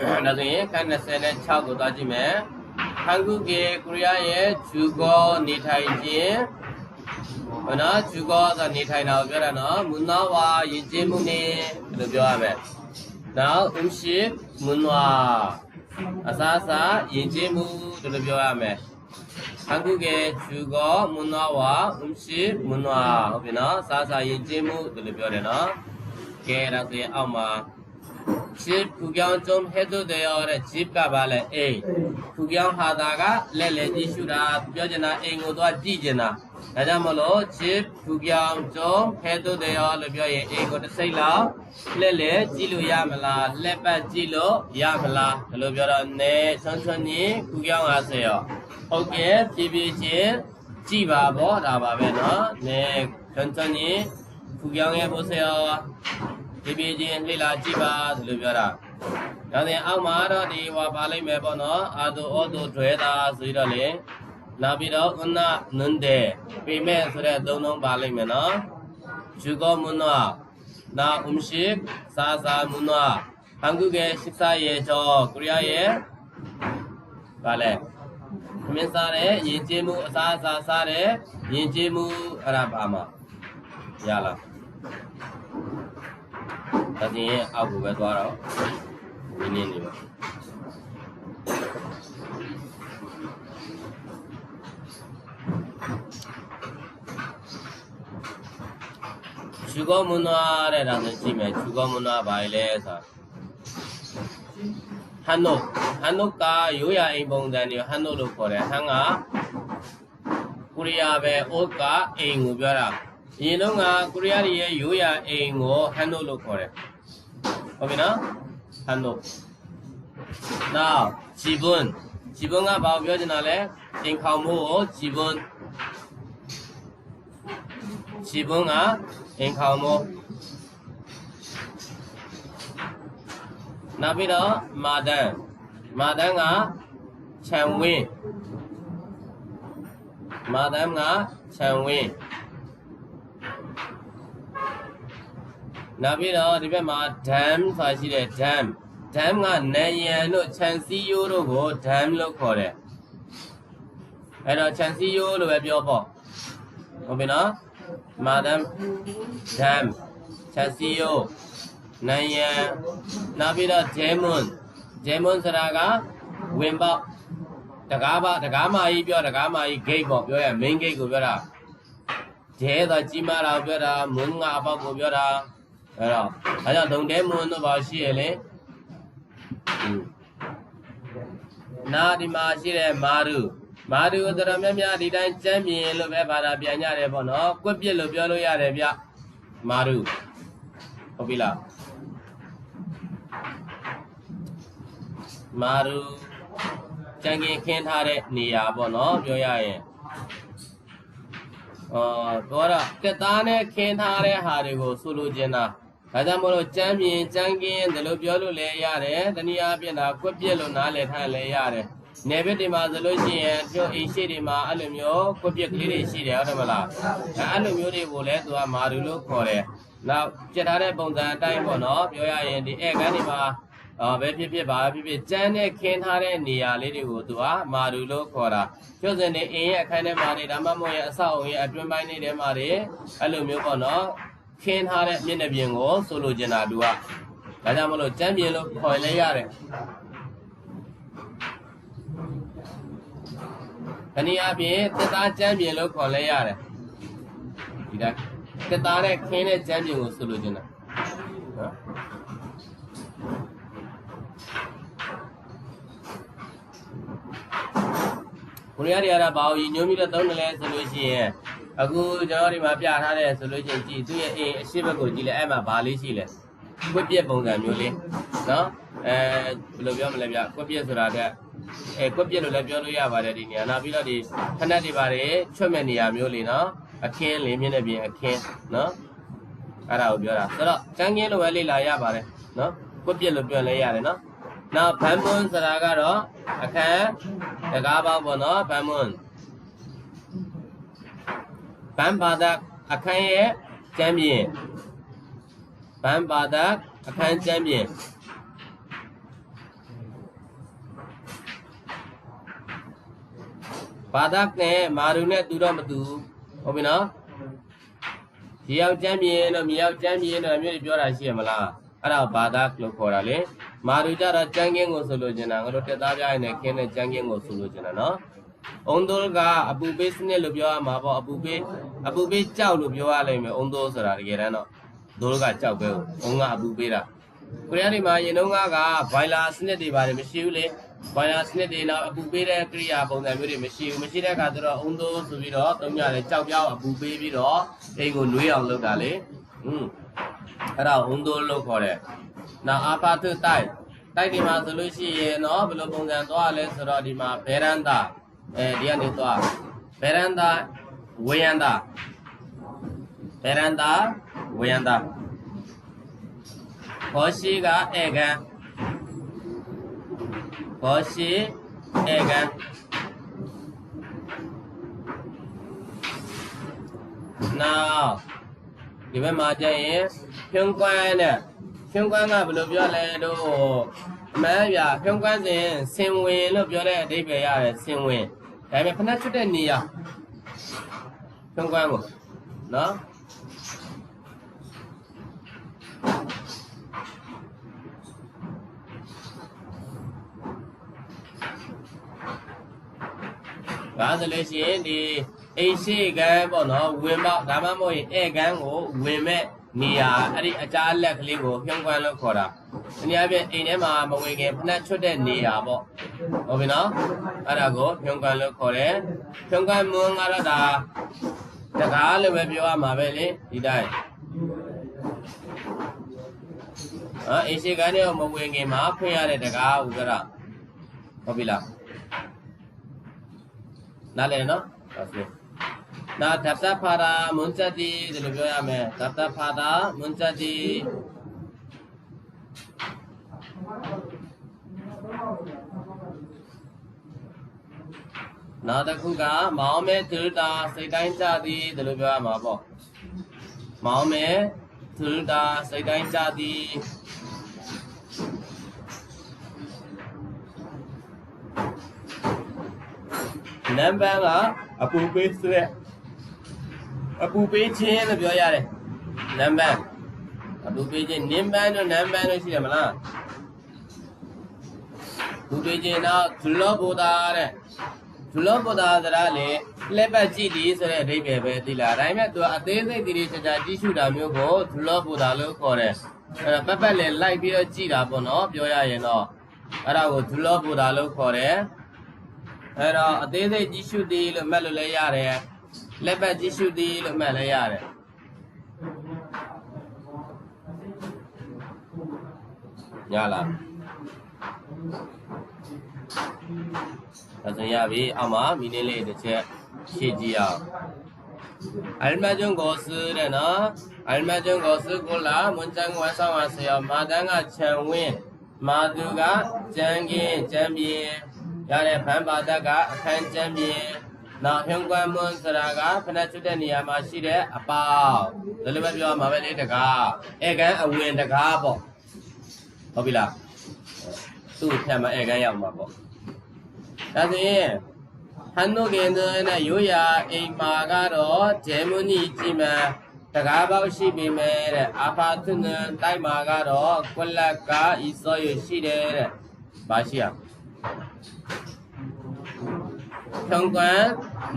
ဒါဆိုရင်ခန်း26ကိုသွားကြည့်မယ်ဟန်ကုကေကိုရီးယားရဲ့ဂျူကောနေထိုင်ခြင်းဘယ်နော်ဂျူကောဆိုနေထိုင်တာကိုပြောတာနော်မွန်နဝါယဉ်ကျေးမှုနေလို့ပြောရမယ်နောက်အင်းရှိမွန်နဝါအစားအစာယဉ်ကျေးမှုတို့ပြောရမယ်ဟန်ကုကေဂျူကောမွန်နဝါအင်းရှိမွန်နဝါဟုတ်ပြီနော်အစားအစာယဉ်ကျေးမှုတို့ပြောတယ်နော်ကဲဒါဆိုရင်အောက်မှာ chip ဖူကြောင်းကျုံဟဲ့တို့တဲ့ရောတဲ့ chip ကပါလဲအိမ်ဖူကြောင်းဟာတာကလက်လက်ကြည့်ရှုတာပြောချင်တာအိမ်ကိုသွားကြည့်ချင်တာဒါကြောင့်မလို့ chip ဖူကြောင်းကျုံဟဲ့တို့တဲ့ရောလို့ပြောရင်အိမ်ကိုတစ်စိတ်လောက်လက်လက်ကြည့်လို့ရမလားလက်ပတ်ကြည့်လို့ရမလားဒါလိုပြောတော့နဲဆွမ်းဆွမ်းကြီးဖူကြောင်းအားစေရောဟုတ်ကဲ့ဖြည်းဖြည်းချင်းကြည့်ပါဗောဒါပါပဲเนาะနဲဆွမ်းဆွမ်းကြီးဖူကြောင်းရဲ့ဘိုးစေရော ဖြည်းဖြည်းချင်းလှိလာကြည့်ပါဆိုလို့ပြောတာဒါဆိုရင်အောက်မှာတော့ဒီဟောပါလိုက်မယ်ပေါ့နော်အာတုဩတုထွေတာဆိုပြီးတော့လေနောက်ပြီးတော့ဥနာနန္ဒေပေမဲ့ဆိုတဲ့သုံးလုံးပါလိုက်မယ်နော်ယူကောမုနောနာဥမရှိစာစာမုနောဟန်ကုကေရှိစာရေချောကိုရီးယားရဲ့ဗာလဲခမင်းစားတဲ့ယဉ်ကျေးမှုအစားအစာစားတဲ့ယဉ်ကျေးမှုအဲ့ဒါပါမှာရလား ဒါပြင်အောက်ကိုပဲသွားတော့ဒီနေ့နေပါဂျူကောမွန်းနွားတဲ့ဒါဆိုကြည့်မယ်ဂျူကောမွန်းနွားဘာလဲဆိုတာဟန်နုတ်ဟန်နုတ်ကရိုးရာအိမ်ပုံစံတွေဟန်နုတ်လို့ခေါ်တယ်ဟန်ကကိုရီးယားပဲအိုကအိမ်ကိုပြောတာ အရင်တော့ကကိုရီးယားတွေရဲ့ရိုးရာအိမ်ကိုဟန်နုတ်လို့ခေါ်တယ်ဟုတ်ပြီနော်ဟန်နုတ် now ဂျီဘွန်းဂျီဘွန်းကဘာကိုပြောချင်တာလဲအိမ်ခေါင်မှုကိုဂျီဘွန်းဂျီဘွန်းကအိမ်ခေါင်မှုနောက်ပြီးတော့မာဒန်မာဒန်ကခြံဝင်းမာဒန်ကခြံဝင်း နောက်ပြီးတော့ဒီဘက်မှာ dam ဆိုတာရှိတယ် dam dam ကနယံတို့ခြံစည်းရိုးတို့ကို dam လို့ခေါ်တယ်အဲ့တော့ခြံစည်းရိုးလို့ပဲပြောပေါ့ဟုတ်ပြီနော်မာဒန် dam ခြံစည်းရိုးနိုင်ရန်နောက်ပြီးတော့ဂျဲမွန်ဂျဲမွန်ဆိုတာကဝင်ပေါက်တကားပါတကားမကြီးပြောတကားမကြီး gate ပေါ့ပြောရ main gate ကိုပြောတာဂျဲတော့ကြီးမားတာကိုပြောတာမွန်းငါပေါက်ကိုပြောတာ အဲ့တော့အဲကြောင့်ဒုံတဲမွန်းတို့ပါရှိရလေနာဒီမှာရှိတဲ့မာရုမာရုတော်တော်များများဒီတိုင်းကျမ်းမြင်လို့ပဲဘာသာပြန်ကြတယ်ပေါ့နော်ကွက်ပြစ်လို့ပြောလို့ရတယ်ဗျမာရုဟုတ်ပြီလားမာရူကြံကင်ခင်းထားတဲ့နေရာပေါ့နော်ပြောရရင်အော်တော့တက်သားနဲ့ခင်းထားတဲ့ဟာတွေကိုဆိုလိုချင်တာ ဒါကြောင့်မလို့ကြမ်းမြင်ကြမ်းကင်းဒီလိုပြောလို့လည်းရတယ်တနည်းအားဖြင့်ဒါကွက်ပြက်လို့နားလည်ထားလည်းရတယ်နေဘက်ဒီမှာဆိုလို့ရှိရင်တို့အိမ်ရှိတွေမှာအဲ့လိုမျိုးကွက်ပြက်ကလေးတွေရှိတယ်ဟုတ်တယ်မလားအဲ့လိုမျိုးတွေကိုလည်းသူကမာရူလို့ခေါ်တယ်နောက်ပြက်ထားတဲ့ပုံစံအတိုင်းပေါ့နော်ပြောရရင်ဒီဧကန်တွေမှာအော်ပဲဖြစ်ဖြစ်ပါပဲဖြစ်ဖြစ်ကျန်းနဲ့ခင်းထားတဲ့နေရာလေးတွေကိုသူကမာရူလို့ခေါ်တာကျွတ်စင်နေအင်းရဲ့အခန်းထဲမှာနေဒါမှမဟုတ်ရဲ့အဆောက်အုံရဲ့အတွင်းပိုင်းလေးထဲမှာနေအဲ့လိုမျိုးပေါ့နော် ခင်းထားတဲ့မျက်နှာပြင်ကိုဆိုလိုချင်တာသူကဒါကြောင့်မလို့ကျန်းပြင်လို့ခေါ်လဲရတယ်ခဏီအပြင်တက်သားကျန်းပြင်လို့ခေါ်လဲရတယ်ဒီတိုင်းတက်သားနဲ့ခင်းတဲ့ကျန်းပြင်ကိုဆိုလိုချင်တာနော်ကိုရီးယားတွေကတော့ဘာလို့ညွှန်းပြီးတော့သုံးတယ်လဲဆိုလို့ရှိရင် အခုကျွန်တော်ဒီမှာပြထားတဲ့ဆိုလို့ရှိရင်ကြည့်သူ့ရဲ့အိမ်အရှိဘက်ကိုကြည့်လဲအဲ့မှာဘာလေးရှိလဲကွက်ပြက်ပုံစံမျိုးလေးနော်အဲဘယ်လိုပြောမလဲဗျကွက်ပြက်ဆိုတာတဲ့အဲကွက်ပြက်လို့လည်းပြောလို့ရပါတယ်ဒီနေရာနောက်ပြီးတော့ဒီခဏတွေပါတယ်ချွတ်မဲ့နေရာမျိုးလေးနော်အခင်းလေးမြင့်တဲ့ပြင်အခင်းနော်အဲ့ဒါကိုပြောတာဆိုတော့ကျန်းကင်းလိုပဲလေ့လာရပါတယ်နော်ကွက်ပြက်လို့ပြောလဲရတယ်နော်နောက်ဘန်မွန်းဆိုတာကတော့အခန်းတကားပေါက်ပေါ့နော်ဘန်မွန်း ဗန်ဘာသာအခန်းရဲ့ကျမ်းပြင်ဗန်ဘာသာအခန်းကျမ်းပြင်ဘာသာနဲ့မာရုနဲ့တူတော့မတူဟုတ်ပြီနော်ဒီရောက်ကျမ်းပြင်တော့မြေရောက်ကျမ်းပြင်တော့မျိုးတွေပြောတာရှိရမလားအဲ့ဒါဘာသာလို့ခေါ်တာလေမာရုကြတော့ကျမ်းကင်းကိုဆိုလိုချင်တာငါတို့တက်သားပြရင်လည်းခင်းတဲ့ကျမ်းကင်းကိုဆိုလိုချင်တာနော် အုံတိုးကအပူပေးစနစ်လို့ပြောရမှာပေါ့အပူပေးအပူပေးကြောက်လို့ပြောရလိမ့်မယ်အုံတိုးဆိုတာတကယ်တမ်းတော့ဒိုးကကြောက်ပဲအုံကအပူပေးတာကိုရီးယားတွေမှာရင်တုန်းကကဘိုင်လာစနစ်တွေပါတယ်မရှိဘူးလေဘိုင်လာစနစ်တွေတော့အပူပေးတဲ့ကိရိယာပုံစံမျိုးတွေမရှိဘူးမရှိတဲ့အခါကျတော့အုံသိုးဆိုပြီးတော့တုံးရတယ်ကြောက်ပြောက်အပူပေးပြီးတော့အိမ်ကိုနှွေးအောင်လုပ်တာလေอืมအဲ့ဒါအုံသိုးလို့ခေါ်တယ်နောက်အာပါတုတိုက်တိုက်ဒီမှာဆိုလို့ရှိရင်တော့ဘယ်လိုပုံစံသွားလဲဆိုတော့ဒီမှာဘဲရန်တာ အဲဒီကနေသွားဘဲရန်တာဝေယန်တာဘဲရန်တာဝေယန်တာဘောရှိကဧကန်ဘောရှိဧကန်နောက်ဒီဘက်မှာကျရင်ဖြုံးကွမ်းနဲ့ဖြုံးကွမ်းကဘယ်လိုပြောလဲတို့ အမှန်ပြဖြုံးကွမ်းစဉ်စင်ဝင်လို့ပြောတဲ့အဓိပ္ပာယ်ရတယ်စင်ဝင်ဒါပေမဲ့ဖဏချွတ်တဲ့နေရာဖြုံးကွမ်းကိုနော်ဒါဆိုလို့ရှိရင်ဒီအိမ်ရှိကန်းပေါ့နော်ဝင်ပေါက်ဒါမှမဟုတ်ရင်ဧကန်ကိုဝင်မဲ့နေရာအဲ့ဒီအကြားလက်ကလေးကိုဖြုံးကွမ်းလို့ခေါ်တာ။ ဒီနေရာပြင်အိမ်ထဲမှာမဝင်ခင်ဖနှက်ချွတ်တဲ့နေရာပေါ့။ဟုတ်ပြီနော်။အဲ့ဒါကိုဖြုံးကွမ်းလို့ခေါ်တယ်။ဖြုံးကွမ်းမွန်းကတော့ဒါတကားလို့ပဲပြောရမှာပဲလေဒီတိုင်း။အာအိမ်ရှိကန်းတွေကိုမဝင်ခင်မှာဖွင့်ရတဲ့တကားဥစ္စာဟုတ်ပြီလား။နားလည်နော်ဟုတ်ပြီနာဓတ္တဖာရာမွန်ချက်တီဒီလိုပြောရမယ်ဓတ္တဖာရာမွန်ချက်တီ နောက်တစ်ခုကမောင်မဲသူတာစိတ်တိုင်းကြသည်ဒီလိုပြောရမှာပေါ့မောင်မဲသူတာစိတ်တိုင်းကြသည်နံပါတ်ကအပူပေးဆိုတဲ့အပူပေးခြင်းလို့ပြောရတယ်နံပါတ်အပူပေးခြင်းနင်းပန်းတို့နံပါတ်တို့ရှိတယ်မလား ပူပေးခြင်းတော့ဒုလောဘုဒ္ဓတဲ့ဒုလောဘုဒ္ဓဆိုတာလေလက်ပတ်ကြည့်ဒီဆိုတဲ့အဓိပ္ပာယ်ပဲသိလားဒါပေမဲ့သူကအသေးစိတ်တည်တည်ချာချာကြည့်ရှုတာမျိုးကိုဒုလောဘုဒ္ဓလို့ခေါ်တယ်အဲ့တော့ပတ်ပတ်လေလိုက်ပြီးတော့ကြည့်တာပေါ့နော်ပြောရရင်တော့အဲ့ဒါကိုဒုလောဘုဒ္ဓလို့ခေါ်တယ်အဲ့တော့အသေးစိတ်ကြည့်ရှုသည်လို့မှတ်လို့လည်းရတယ်လက်ပတ်ကြည့်ရှုသည်လို့မှတ်လည်းရတယ်ညလား ဒါဆိုရပြီအောက်မှာမီနစ်လေးတစ်ချက်ရှင်းကြည့်အောင်အလ်မဂျွန်ကိုစတဲ့နော်အလ်မဂျွန်ကိုစကိုလာမွန်ချန်ဝါဆောင်ဝါဆရာမာတန်းကခြံဝင်းမာသူကကြံကင်းကြံပြင်းရတဲ့ဖန်ပါဒတ်ကအခန်းကြံပြင်းနောက်ဟွန်ကွမ်မွန်ဆိုတာကဖနက်ချွတ်တဲ့နေရာမှာရှိတဲ့အပေါဒါလည်းပဲပြောမှာပဲလေတကားဧကန်အဝင်တကားပေါ့ဟုတ်ပြီလားသူ့ထက်မှာဧကန်ရောက်မှာပေါ့ ဒါဆိုရင်ဟန်နိုကင်တဲ့ရိုးရာအိမ်မာကတော့ဂျေမွန်ကြီးကြည်မန်တကားပေါက်ရှိပြီမဲ့တဲ့အာဖာသွန်တိုက်မာကတော့ကွက်လက်ကဤစောရရှိတယ်တဲ့ဘာရှိရထုံကွမ်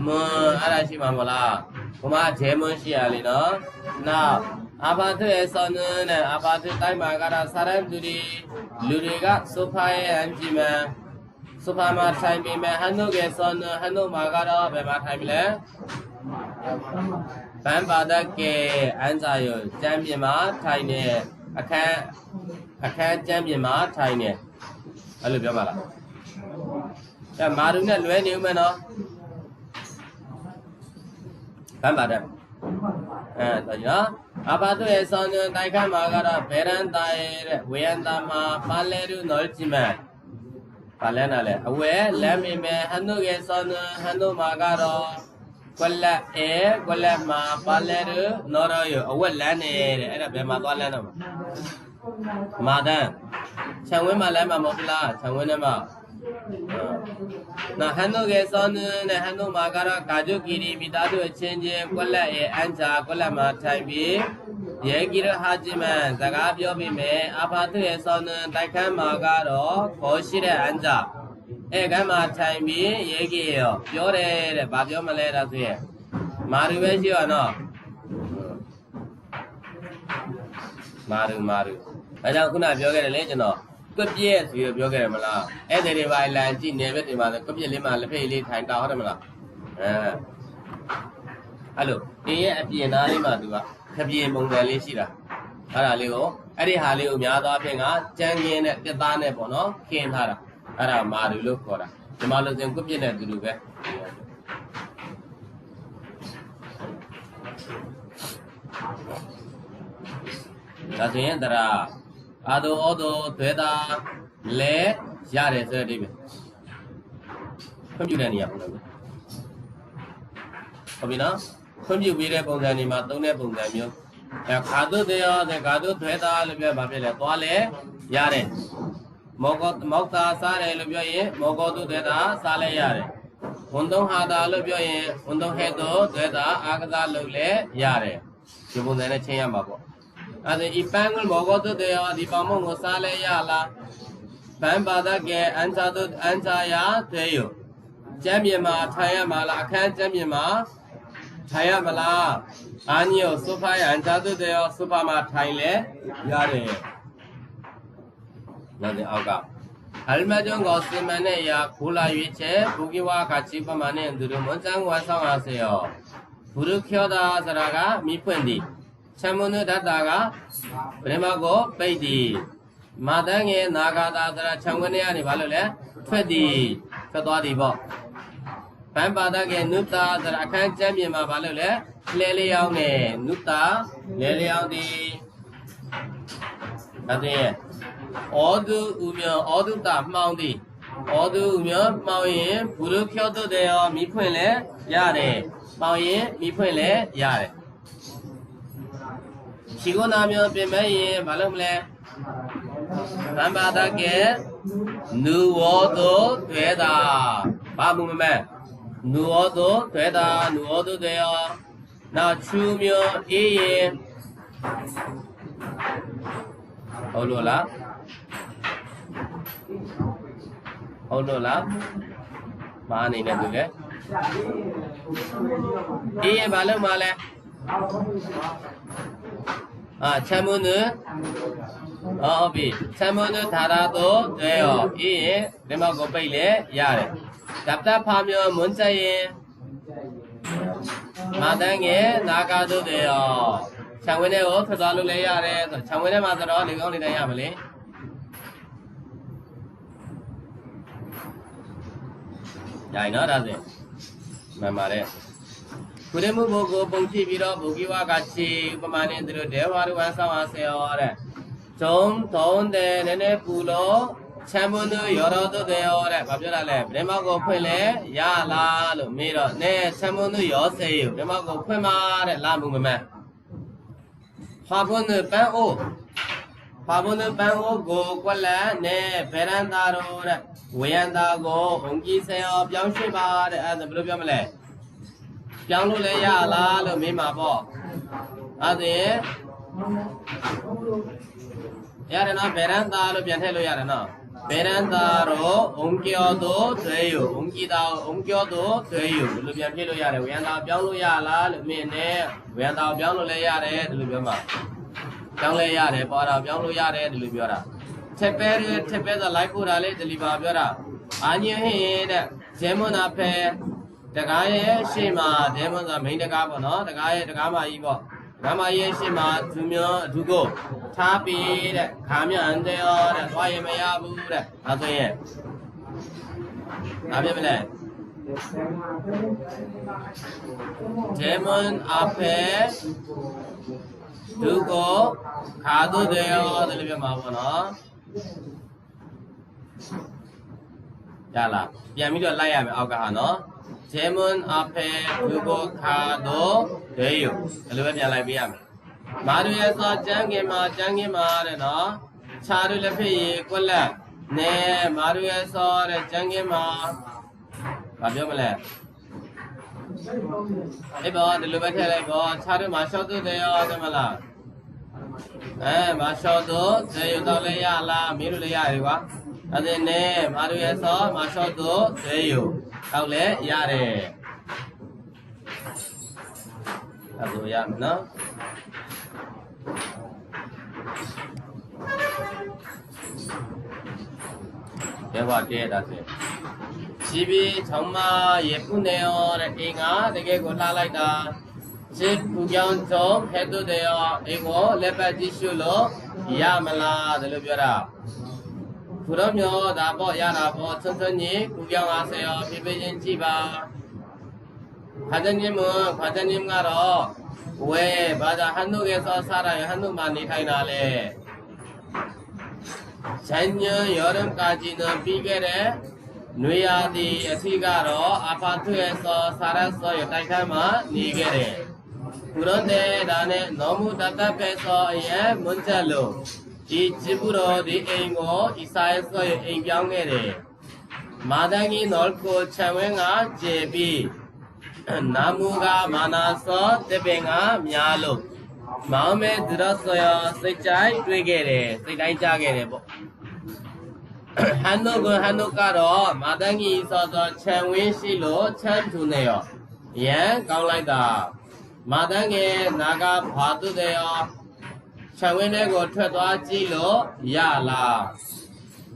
မွန်အဲ့ဒါရှိမှာမလားဘုမဂျေမွန်ရှိရလေနော်နောက်အာဖာသွရဲ့စောနန်းနဲ့အာဖာသွတိုက်မာကတော့စာရန်သူတွေလူတွေကဆိုဖာရဲ့အန်ဂျီမန် ဆိုဖာမှာထိုင်ပြီမဲ့ဟန်နိုကစောနန်းဟန်နိုမာကတော့ဘယ်မှာထိုင်ပြီလဲဗန်ပါဒကဲအန်စာယောကျမ်းပြင်မှာထိုင်နေအခန်းအခန်းကျမ်းပြင်မှာထိုင်နေအဲ့လိုပြောပါလားအဲမာရုနဲ့လွဲနေဦးမယ်နော်ဗန်ပါဒအဲတော့နော်အဘာတို့ရဲ့ဆောင်းတွင်တိုက်ခတ်မှာကတော့ဘေရန်တာရဲ့တဲ့ဝေယန်တာမှာပါလဲရုနော်ကြည့်မယ် ပါလဲနာလဲအဝဲလက်မိမဲဟန်တို့ရဲ့ဆောင်းတွင်ဟန်တို့မှာကတော့ကွက်လက်အဲကွက်လက်မှာပါလဲရနော်ရရအဝက်လန်းနေတဲ့အဲ့ဒါဘယ်မှာသွားလန်းတော့မှာမာတန်ခြံဝင်းမှာလမ်းမှာမဟုတ်ဘူးလားခြံဝင်းထဲမှာနော်ဟန်တို့ကစောနနဲ့ဟန်တို့မှာကတော့ကာဂျုကီရီမိသားစုအချင်းချင်းကွက်လက်ရဲ့အန်ချာကွက်လက်မှာထိုင်ပြီး ရဲကီရဟာဂျီမန်စကားပြောပြီးမယ်အဖာသူရဲ့စောနတိုက်ခန်းမှာကတော့ခေါ်ရှိတဲ့အန်ချာအဲကမ်းမှာထိုင်ပြီးရဲကီရောပြောတယ်တဲ့ဘာပြောမလဲဒါဆိုရင်မာရူပဲရှိရနော်မာရူမာရူအဲကြောင့်ခုနပြောခဲ့တယ်လေကျွန်တော်ကွက်ပြည့်ဆိုရပြောခဲ့တယ်မလားအဲ့ဒီတွေပါလန်ကြည့်နေပဲဒီမှာကွက်ပြည့်လေးမှာလက်ဖိတ်လေးထိုင်တာဟုတ်တယ်မလားအဲအဲ့လိုဒီရဲ့အပြင်သားလေးမှာသူက ခပြင်းပုံစံလေးရှိတာအဲ့ဒါလေးကိုအဲ့ဒီဟာလေးကိုများသောအားဖြင့်ကကြမ်းကင်းနဲ့တက်သားနဲ့ပေါ့နော်ခင်းထားတာအဲ့ဒါမာရူလို့ခေါ်တာဒီမှာလို့စဉ်ကွက်ပြည့်နဲ့အတူတူပဲဒါဆိုရင်တရာအာသောဩသောသွဲတာလဲရတယ်ဆိုတဲ့အဓိပ္ပာယ်ခွင့်ပြုတဲ့နေရာပုံစံမျိုးဟုတ်ပြီနော် ခွင့်ပြုပေးတဲ့ပုံစံတွေမှာသုံးတဲ့ပုံစံမျိုးအဲခါတုတေယောတဲ့ခါတုထွေတာလို့ပြောဗာဖြစ်လဲသွားလဲရတယ်မောကမောက်တာစားတယ်လို့ပြောရင်မောကတုတေတာစားလဲရတယ်ဝန်သုံးဟာတာလို့ပြောရင်ဝန်သုံးဟဲ့တော့သွေတာအာကစားလုပ်လဲရတယ်ဒီပုံစံနဲ့ချင်းရမှာပေါ့အဲဒါဒီပန်းကမောကတုတေယောဒီပမုံကိုစားလဲရလားပန်းပါဒကအန်စာတုအန်စာယာသေယောကျမ်းမြေမှာထိုင်ရမှာလားအခန်းကျမ်းမြေမှာ ထိုင်ရမလားအာညောစုဖာယအန်တာသုတယောစုဖာမှာထိုင်လဲရတယ်နောက်ဒီအောက်ကအလမဂျွန်ကိုစေမနဲ့ရာခိုလာရွေးချေဘူကိဝါကချိပမနဲ့သူတို့မွန်စံဝါဆောင်ရစေယောဘူရုခောတာစရာကမိဖွင့်သည်ချမွန်ဒတ်တာကဗရမကိုပိတ်သည်မာတန်ငယ်နာဂတာစရာခြံခွင်းထဲကနေဘာလို့လဲထွက်သည်ထွက်သွားသည်ပေါ့ ဘန်ပါဒကနုတာသရအခန်းကျမ်းပြင်မှာဘာလို့လဲလဲလျောင်းနေနုတာလဲလျောင်းသည်ဒါတဲ့ဩဒုဥမြောဩဒုတာမှောင်သည်ဩဒုဥမြောမှောင်ရင်ဘုရုခောတုတေယောမိဖွင့်လဲရတယ်မှောင်ရင်မိဖွင့်လဲရတယ်ရှိကိုနာမျိုးပြင်မဲ့ရင်ဘာလုပ်မလဲသံပါဒကေနူဝောတောတွေ့တာဘာမှုမမဲ့ လူဩသောသွေတာလူဩသောသွေယောနောက်ချူမျိုးအေးရင်ဟုတ်လို့လားဟုတ်လို့လားမာနေနေသူလေအေးရင်ဘာလို့မလဲအာချမ်းမွန်းဟုတ်ပြီချမ်းမွန်းသာသာတော့တွေ့ရောအေးရင်ဒီမောက်ကိုပိတ်လေရတယ် 답답하면 문자인 마당에 나가도 돼 요. 장원에 어떻게 하는 해야 돼? 장원에 맞으러 내가 오늘 해야 말 이. 야, 이거 다 들. 말 말 해. 그림을 보고 봉치 빌어 보기와 같이 그만인들을 대화를 완성하세 요. 좀 더운데 내내 불러 ချမ်းမွန်းသူရောတော်သူတဲ့ရောတဲ့ဘာပြောတာလဲဗြဟ္မကိုဖွင့်လဲရလားလို့မေးတော့နဲချမ်းမွန်းသူရောစေဗြဟ္မကိုဖွင့်ပါတဲ့လာမှုမမန်းဖာဘွန်းပန်းအိုးဖာဘွန်းပန်းအိုးကိုကွက်လက်နဲ့ဗေရန်တာတို့တဲ့ဝေယန္တာကိုအုံကြီးဆေရောပြောင်းရွှေ့ပါတဲ့အဲ့ဒါဘယ်လိုပြောမလဲပြောင်းလို့လည်းရလားလို့မေးမှာပေါ့အဲ့ဒါရတယ်နော်ဗေရန်တာလို့ပြန်ထည့်လို့ရတယ်နော် ဗေရန်တာရောအုံကျော်တို့သွေးယူအုံကြီးတာအုံကျော်တို့သွေးယူလို့ပြန်ဖြည့်လို့ရတယ်ဝေယန်တာပြောင်းလို့ရလားလို့မင်းနဲ့ဝေယန်တာပြောင်းလို့လည်းရတယ်ဒီလိုပြောမှာပြောင်းလဲရတယ်ပေါ်တာပြောင်းလို့ရတယ်ဒီလိုပြောတာချက်ပဲချက်ပဲဆိုလိုက်ပို့တာလေဒီလီပါပြောတာအာညင်းဟင်းတဲ့ဂျဲမွန်နာဖဲတကားရဲ့ရှေ့မှာဒဲမွန်ကမိန်တကားပေါ့နော်တကားရဲ့တကားမကြီးပေါ့ တကားမရဲ့ရှေ့မှာသူမျိုးအထူးကိုထားပြီးတဲ့ခါမြန်တဲ့ရောတဲ့သွားရင်မရဘူးတဲ့ဒါဆိုရင်ဒါပြမလဲဒဲမွန်အဖေသူကိုခါတို့တဲ့ရောတဲ့လိုပြမှာပေါ့နော်ရလားပြန်ပြီးတော့လိုက်ရမယ်အောက်ကဟာနော် 제문 앞에 두고 가도 돼 요. 여러분 알아비 야. 마루에서 짱게마 짱게마는 어 차를 옆에 있고 래. 네 마루에서 짱게마 가벼울 래. 이봐 들러봐 이거 차를 마셔도 돼요 아줌마 라. 에 마셔도 돼요 달래야 라 미루래야 이 거. ဒါစင်နဲ့မာရူရဲ့ဆောမာရှော့တို့ဇွဲယူတောက်လဲရတယ်ဒါဆိုရမယ်နော်ဲဘာကဲတာဆိုရှိပြီးထောင်းမရေပုနေရောတဲ့အိမ်ကတကယ်ကိုလှလိုက်တာစေပူကြောင်သောဖဲ့တို့တဲ့ရောအိမ်ကိုလက်ပတ်ကြည့်ရှုလို့ရမလားဒါလို့ပြောတာ 그럼요, 나버, 뭐, 야, 나버, 뭐, 천천히 구경하세요. 비베진 지바. 과장님은 과장님 가러, 왜, 맞아, 한옥에서 살아요. 한옥만이 타이나래. 작년 여름까지는 비결에 누야디 에티가로 아파트에서 살았어요. 딸카만 니게레. 그런데 나는 너무 답답해서 예 문자로 မွန်းချက်လို့ဒီจิบุတော်ဒီအိမ်ကိုဣဆိုင်ဆောရအိမ်ပြောင်းခဲ့တယ်။မာဒန်ကြီးနော်ကိုခြံဝင်းကကျေပြီးနာမူကမာနာဆောတပင်ကများလို့မောင်မဲဒရဆောရစိတ်ကြိုက်တွေ့ခဲ့တယ်စိတ်တိုင်းကြခဲ့တယ်ပေါ့။ဟန်နိုကဟန်နိုကတော့မာတန်ကြီးစောစောခြံဝင်းရှိလို့ချမ်းထူနေရောရန်ကောင်းလိုက်တာမာတန်ငယ်နာဂဘာတုတဲ့ရော ခြံဝင်းထဲကိုထွက်သွားကြည့်လို့ရလား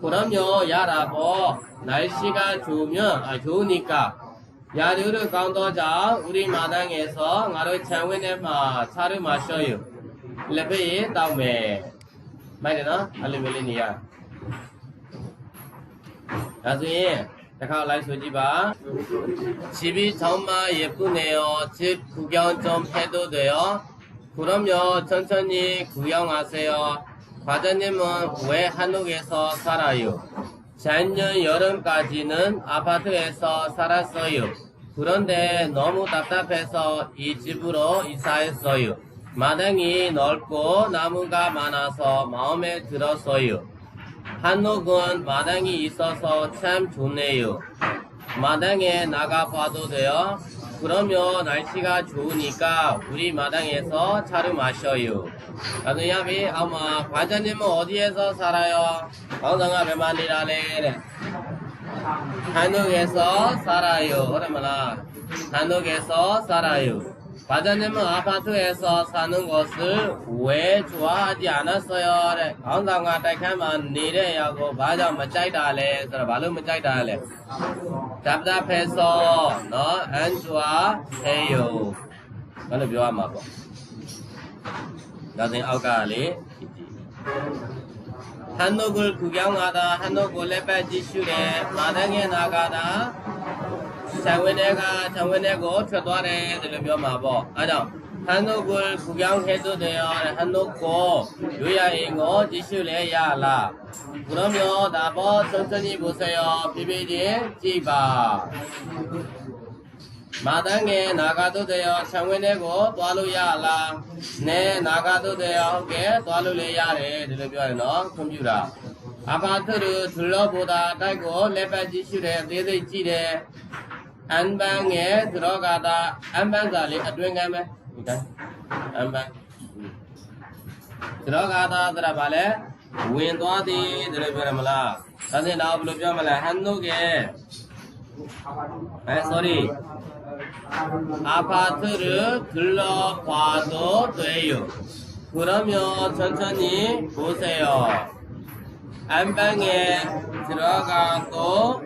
ကိုရမျောရတာပေါ့နိုင်ရှိကချူမြအချူနိကရာသူတို့ကောင်းသောကြောင့်ဥရိမာတန်ငယ်စောငါတို့ခြံဝင်းထဲမှာခြားတို့မှာရှော့ယူလက်ဖက်ရည်တောက်မယ်မိုက်တယ်နော်အဲ့လိုမျိုးလေးနေရဒါဆိုရင်တစ်ခါလိုက်ဆိုကြည့်ပါချီပြီးချောင်းမရေပုနေရောချစ်ခုကြောင်းကြောင်းဖဲတို့တယ်ရော 그럼요 천천히 구경하세요 과장님은 왜한국에서 살아요 작년 여름까지는 아파트에서 살았어요 그런데 너무 답답해서 이 집으로 이사했어요 마당이 넓고 나무가 많아서 마음에 들었어요. 한옥은 마당이 있어서 참 좋네요. 마당에 나가 봐도 돼요. 그러면 날씨가 좋으니까 우리 마당에서 차를 마셔요. 나도 야비 아마 과장님은 어디에서 살아요? 방송아 배만이라래. 한옥에서 살아요. 그러면아 한옥에서 살아요. 과자님은 아파트에서 사는 것을 왜 좋아하지 않았어 요? 항상 가득하면 니래하고 맞아 맞자이다래 그래 말로 맞자이다래 답답해서 너안 좋아해요 그걸 배워마 봐 나중에 아까리 한옥을 구경하다 한옥 올레빠지 슈레 마당에 나가다 ခြံဝင်းတွေကခြံဝင်းတွေကိုထွက်သွားတယ်ဒီလိုပြောမှာပေါ့အဲဒါဟန်တို့ကိုဘူကြောင်ခဲတို့တယ်ရောဟန်တို့ကိုရွရရင်ကိုကြည့်ရှုလဲရလားဘုရောမျိုးဒါပေါ်သုံးစင်းဘူးဆရောပြပြချင်းကြည့်ပါမာတန်ငယ်နာဂတုတယောခြံဝင်းတွေကိုသွားလို့ရလားနဲနာဂတုတယောကဲသွားလို့လည်းရတယ်ဒီလိုပြောရနော်ကွန်ပျူတာအဘာသူလူသူလောဘုဒ္ဓတိုက်ကိုလက်ပတ်ကြည့်ရှုတယ်အသေးစိတ်ကြည့်တယ် 안방에 들어가다. 안방자리 아두엔가메 그러니까 안방. 들어가다 들어발에 우엔도아디? 들어버려말라. 다들 나 불러 벼말라. 한노게 에 소리 아파트를 둘러봐도 돼요. 그러면 천천히 보세요. 안방에 들어가도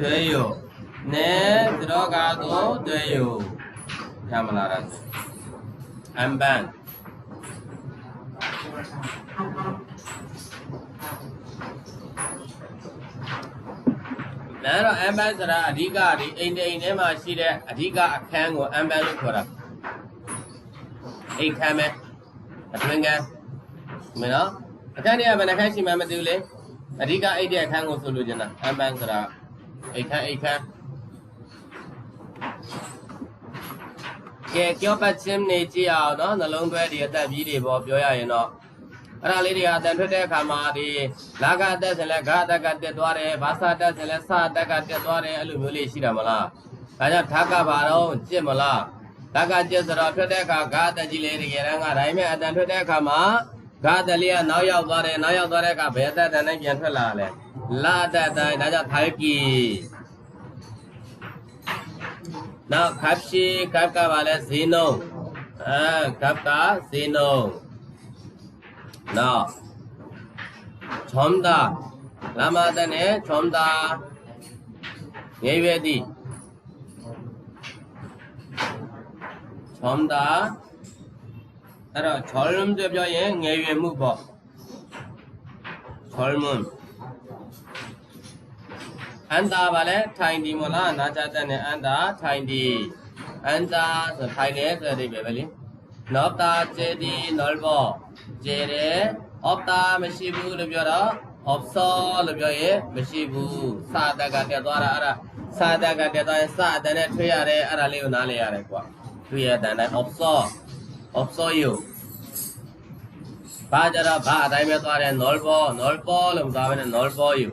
돼요. နေသရောကာသောတေယောရမလာရအမ်ဘန်ဒါတော့အမ်ဘန်ဆိုတာအဓိကဒီအိမ်တိမ်ထဲမှာရှိတဲ့အဓိကအခန်းကိုအမ်ဘန်လို့ခေါ်တာအိမ်ခန်းပဲအတွင်းခန်းမင်းနော်အခန်းတွေကဘယ်နှခန်းရှိမှမသိဘူးလေအဓိကအိတ်တဲ့အခန်းကိုဆိုလိုချင်တာအမ်ဘန်ဆိုတာအိတ်ခန်းအိတ်ခန်း ကဲကြောပတ်ချင်းနေကြည့်အောင်နော်နှလုံးသွဲတွေအသက်ကြီးတွေပေါ့ပြောရရင်တော့အဲ့ဒါလေးတွေအတန်ထွက်တဲ့အခါမှာဒီလာကအတက်ဆိုလဲဂါအတက်ကတက်သွားတယ်ဘာသာတက်ဆိုလဲစအတက်ကတက်သွားတယ်အဲ့လိုမျိုးလေးရှိတာမလားဒါကြောင့်ဓာတ်ကဘာတော့ကြစ်မလားဓာတ်ကကြစ်ဆိုတော့ထွက်တဲ့အခါဂါအတက်ကြီးလေးတကယ်တမ်းကဒါပေမဲ့အတန်ထွက်တဲ့အခါမှာဂါအတက်လေးကနောက်ရောက်သွားတယ်နောက်ရောက်သွားတဲ့အခါဘယ်အတက်တန်နဲ့ပြန်ထွက်လာလဲလာအတက်တိုင်းဒါကြောင့်ထိုင်ကီနောက်ခပ် ရှိခပ်ကပါလဲဇီနုံအဲခပ်ကဇီနုံနောက်ချွန်တာလာမတနဲ့ချွန်တာငယ်ရွယ်သည်ချွန်တာအဲ့တော့ချောလုံးတွေပြောရင်ငယ်ရွယ်မှုပေါ့ချောမွန် အန်တာဗာလဲထိုင်ဒီမလားနာချတဲ့နဲ့အန်တာထိုင်ဒီအန်တာဆိုထိုင်နေဆိုတဲ့ပဲပဲလေနောတာကျေဒီနော်ဘောကျေတယ်အော့တာမရှိဘူးလို့ပြောတော့ opso လို့ပြောရင်မရှိဘူးစာတက်ကတက်သွားတာအဲ့ဒါစာတက်ကတက်သွားရင်စာတန်နဲ့ထွေးရတယ်အဲ့ဒါလေးကိုနားလေရတယ်ကွာထွေးရတဲ့တိုင်း opso opso ယူဘာကြတော့ဘာအတိုင်းပဲသွားတယ် null ball null ball လို့မသွားဘဲနဲ့ null ball ယူ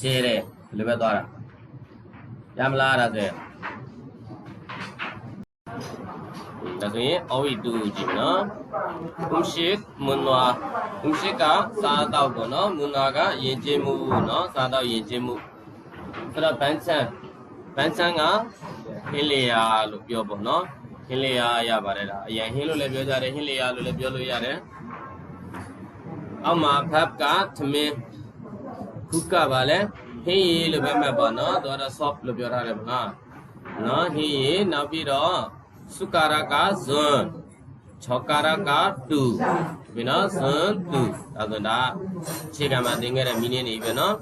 ခြေတ ယ်ဘယ်လိုပဲသွားတာရမလားအဲ့ဒါဆိုရင်ဒါဆိုရင်အော်ဝီတူကြည့်နော် umshik munwa umshik ကစားတော့ပေါ့နော် munwa ကယဉ်ကျေးမှုနော်စားတော့ယဉ်ကျေးမှုဆိုတော့ဘန်ချန်ဘန်ချန်ကဟင်းလျာလို့ပြောပေါ့နော်ဟင်းလျာရပါတယ်ဒါအရင်ဟင်းလို့လည်းပြောကြတယ်ဟင်းလျာလို့လည်းပြောလို့ရတယ်အောက်မှာဖပ်ကသမင်းခုကပါလဲ ဟင်းရည်လို့ပဲမှတ်ပါနော်သူကတော့ soft လို့ပြောထားတယ်မလားနော်ဟင်းရည်နောက်ပြီးတော့စုကာရကဇွန်၆ကာရကတူဘယ်နော်ဇွန်တူဒါဆိုဒါခြေကံမှာသင်ခဲ့တဲ့မီနင်းနေပြီနော်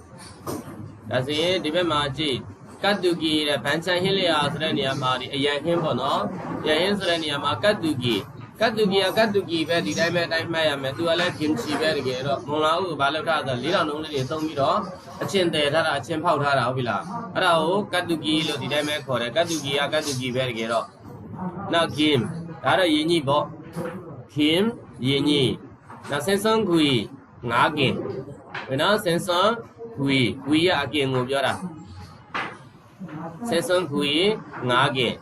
ဒါဆိုရင်ဒီဘက်မှာကြည့်ကတ်တူကီတဲ့ဗန်ချန်ဟင်းလျာဆိုတဲ့နေရာမှာဒီအရန်ဟင်းပေါ့နော်ရန်ဟင်းဆိုတဲ့နေရာမှာကတ်တူကီ ကတ်တူကီကကတ်တူကီပဲဒီတိုင်းပဲအတိုင်းမှတ်ရမယ်သူကလည်းဂျင်ချီပဲတကယ်တော့မွန်လာဦးဘာလို့ထားဆို၄တောင်လုံးလေးတွေသုံးပြီးတော့အချင်းတည်ထားတာအချင်းဖောက်ထားတာဟုတ်ပြီလားအဲ့ဒါကိုကတ်တူကီလို့ဒီတိုင်းပဲခေါ်တယ်ကတ်တူကီကကတ်တူကီပဲတကယ်တော့နောက်ကင်ဒါတော့ယဉ်ကြီးပေါ့ kim yin yi na sen son gui ngã kiện vì nó sen son gui gui ya kiện ngủ ပြောတာ sen son gui ngã kiện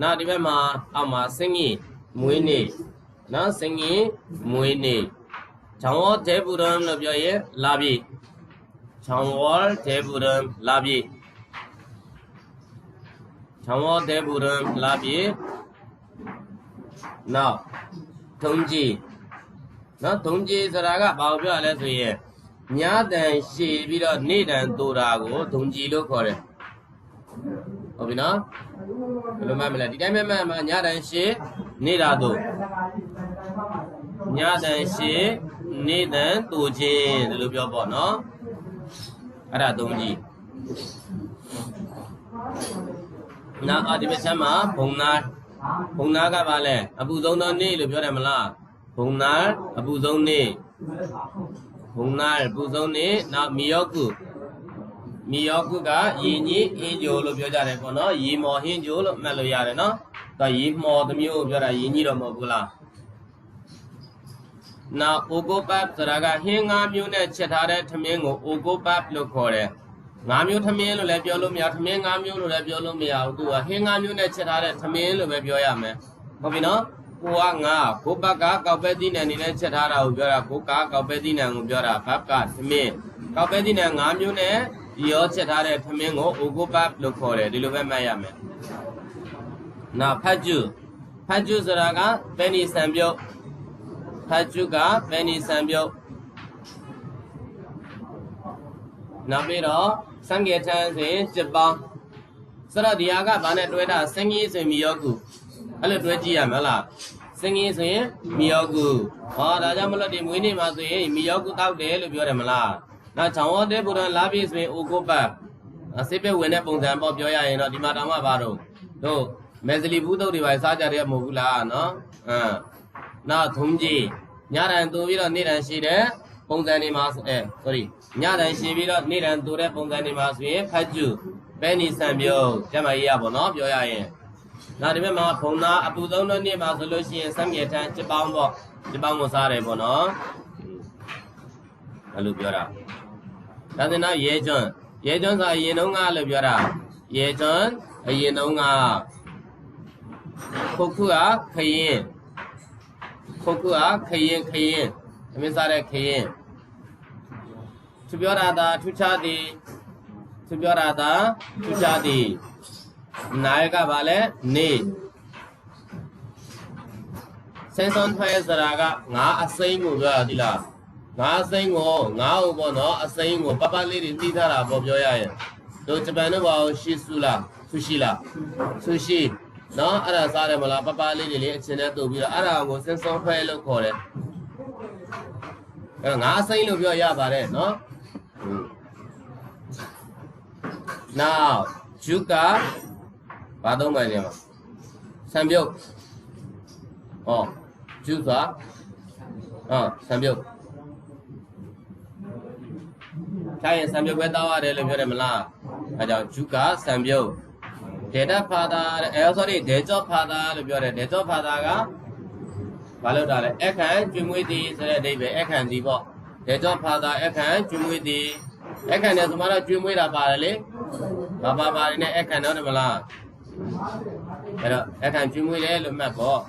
နောက်ဒီဘက်မှာအောက်မှာစင်ကြီး မွေးနေနော်စင်ကြီးမွေးနေချောင်းဝတဲပူရံလို့ပြောရင်လာပြီချောင်းဝတဲပူရံလာပြီချောင်းဝတဲပူရံလာပြီနောက်ထုံးကြီးနော်ထုံးကြီးဆိုတာကဘာကိုပြောရလဲဆိုရင်ညာတန်ရှည်ပြီးတော့နေတန်တူတာကိုထုံးကြီးလို့ခေါ်တယ်ဟုတ်ပြီနော် ဘယ်လိုမှမလဲဒီတိုင်းမှမှမှညာတန်ရှည်နေတာတို့ညာတန်ရှည်နေတန်တူခြင်းဒီလိုပြောပေါ့နော်အဲ့ဒါထုံးကြီးနောက်အဒီမချမ်းမှာဘုံနာဘုံနာကပါလဲအပူဆုံးသောနေ့လို့ပြောတယ်မလားဘုံနာအပူဆုံးနေ့ဘုံနာအပူဆုံးနေ့နောက်မီယောကု မီယောကုကယင်ကြီးအင်းဂျိုလို့ပြောကြတယ်ပေါ့နော်ရေမော်ဟင်းဂျိုလို့မှတ်လို့ရတယ်နော်ဒါရေမော်တစ်မျိုးကိုပြောတာယင်ကြီးတော့မဟုတ်ဘူးလားနောက်အိုကိုပတ်ဆိုတာကဟင်းငါးမျိုးနဲ့ချက်ထားတဲ့ထမင်းကိုအိုကိုပတ်လို့ခေါ်တယ်ငါးမျိုးထမင်းလို့လည်းပြောလို့မရထမင်းငါးမျိုးလို့လည်းပြောလို့မရဘူးသူကဟင်းငါးမျိုးနဲ့ချက်ထားတဲ့ထမင်းလို့ပဲပြောရမယ်ဟုတ်ပြီနော်ကိုကငါကိုဘက်ကကောက်ပဲတိနံနေနဲ့ချက်ထားတာကိုပြောတာကိုကကောက်ပဲတိနံကိုပြောတာဘက်ကသမင်းကောက်ပဲတိနံ၅မျိုးနဲ့ ဒီရောချက်ထားတဲ့သမင်းကိုအိုကိုဘတ်လို့ခေါ်တယ်ဒီလိုပဲမှတ်ရမယ်နောက်ဖတ်ကျူဖတ်ကျူဆိုတာကပယ်နီဆံပြုတ်ဖတ်ကျူကပယ်နီဆံပြုတ်နောက်ပြီးတော့စံကေထန်းဆိုရင်စစ်ပေါင်းဆိုတော့ဒီဟာကဘာနဲ့တွဲတာစင်ကြီးဆိုရင်မီယောကူအဲ့လိုတွဲကြည့်ရမလားစင်ကြီးဆိုရင်မီယောကူဟောဒါကြောင့်မလို့ဒီမွေးနေ့မှာဆိုရင်မီယောကူတောက်တယ်လို့ပြောတယ်မလား နောက်ချောင်းဝတ်တဲ့ဘုရားလာပြီဆိုရင်အိုကိုပတ်အစိပ်ပဲဝင်တဲ့ပုံစံပေါ့ပြောရရင်တော့ဒီမှာတောင်မှပါတော့တို့မဲစလီဘူးတုတ်တွေပါစားကြတယ်မဟုတ်ဘူးလားနော်အမ်နောက်ထုံးကြီးညတန်တူပြီးတော့နေ့တန်ရှိတဲ့ပုံစံတွေမှာအဲ sorry ညတန်ရှိပြီးတော့နေ့တန်တူတဲ့ပုံစံတွေမှာဆိုရင်ဖတ်ကျူပဲနီဆန်ပြုတ်ကျမကြီးရပါတော့ပြောရရင်နောက်ဒီဘက်မှာဘုံသားအပူဆုံးတဲ့နေ့မှာဆိုလို့ရှိရင်စမ်းမြေထန်းစစ်ပေါင်းပေါ့စစ်ပေါင်းကိုစားတယ်ပေါ့နော်အဲ့လိုပြောတာ ဒါဆိုတော့ရဲကျွန်းရဲကျွန်းဆိုအရင်တုန်းကလို့ပြောတာရဲကျွန်းအရင်တုန်းကခုတ်ခုကခရင်ခုတ်ခုကခရင်ခရင်အမင်းစားတဲ့ခရင်သူပြောတာဒါထူးခြားသည်သူပြောတာဒါထူးခြားသည်နာယကဘာလဲနေစင်စွန်ဖဲစရာကငါအစိမ့်ကိုပြောတာဒီလား ငါအစိမ့်ကိုငါ့ကိုပေါ့နော်အစိမ့်ကိုပပလေးတွေတီးထားတာပေါ့ပြောရရင်တို့ဂျပန်တို့ဘာလို့ရှီဆူလားဆူရှိလားဆူရှိနော်အဲ့ဒါစားတယ်မလားပပလေးတွေလေးအချင်းနဲ့တုပ်ပြီးတော့အဲ့ဒါကိုစင်စွန်ဖဲလို့ခေါ်တယ်အဲ့တော့ငါအစိမ့်လို့ပြောရပါတယ်နော်ဟွန်း now ဂျူကာဘာသုံးမှနေမှာဆံပြုတ်ဟောဂျူစာဟောဆံပြုတ် ခိုင်းရင်ဆံပြုတ်ပဲတောင်းရတယ်လို့ပြောတယ်မလားအဲကြောင့်ဂျူကာဆံပြုတ်ဒေတာဖာသာအဲ sorry ဒေကြောဖာသာလို့ပြောတယ်ဒေကြောဖာသာကဘာလို့တာလဲအခန့်ကျွေးမွေးသည်ဆိုတဲ့အဓိပ္ပာယ်အခန့်သည်ပေါ့ဒေကြောဖာသာအခန့်ကျွေးမွေးသည်အခန့်နဲ့ဆိုမှတော့ကျွေးမွေးတာပါတယ်လေဘာဘာဘာတွေနဲ့အခန့်တော့တယ်မလားအဲ့တော့အခန့်ကျွေးမွေးတယ်လို့မှတ်ပေါ့